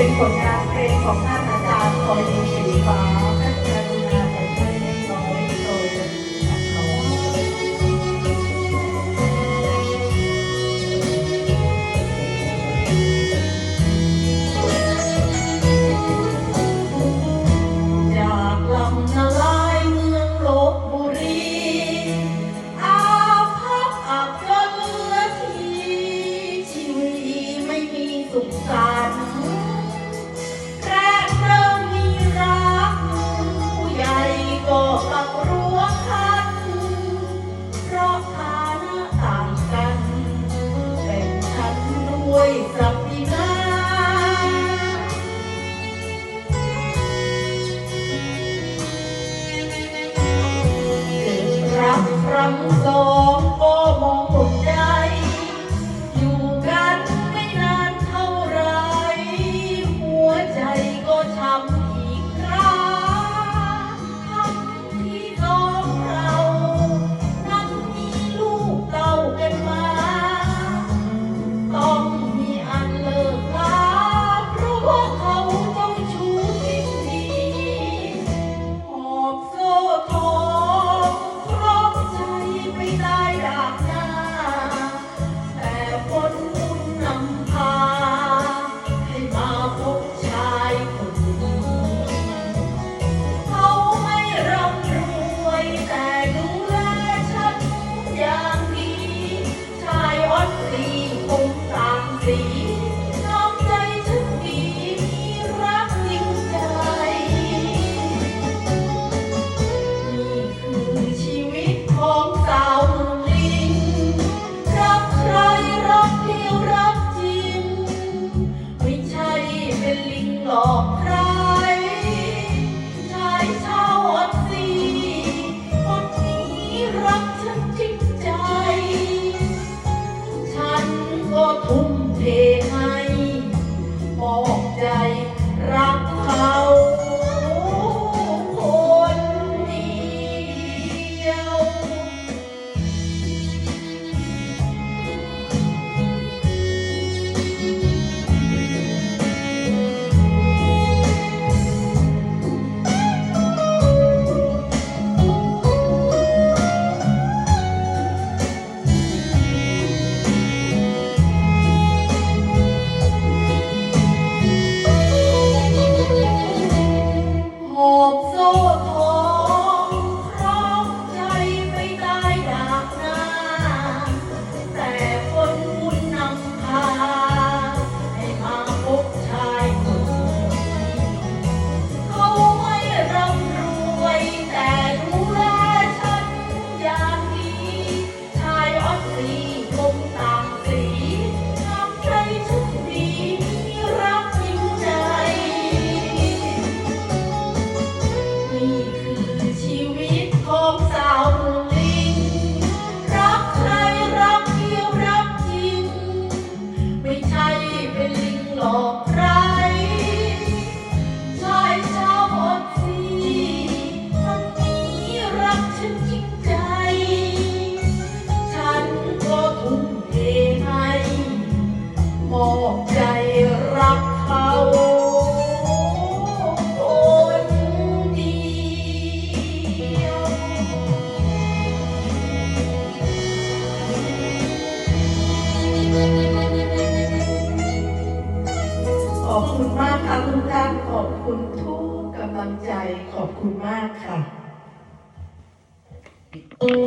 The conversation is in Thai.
เป็นผลงานเพลงของท่านอาจารย์คอยดูสีฟ้าังโซ หลอกใครชายชาวอดสีคนนี้รักฉันจริงใจ ฉันก็ทุ่มเทให้มอกใจ ใช่เป็นลิงหลอกใคร มากค่ะคุณท่านขอบคุณทุกกำลังใจขอบคุณมากค่ะ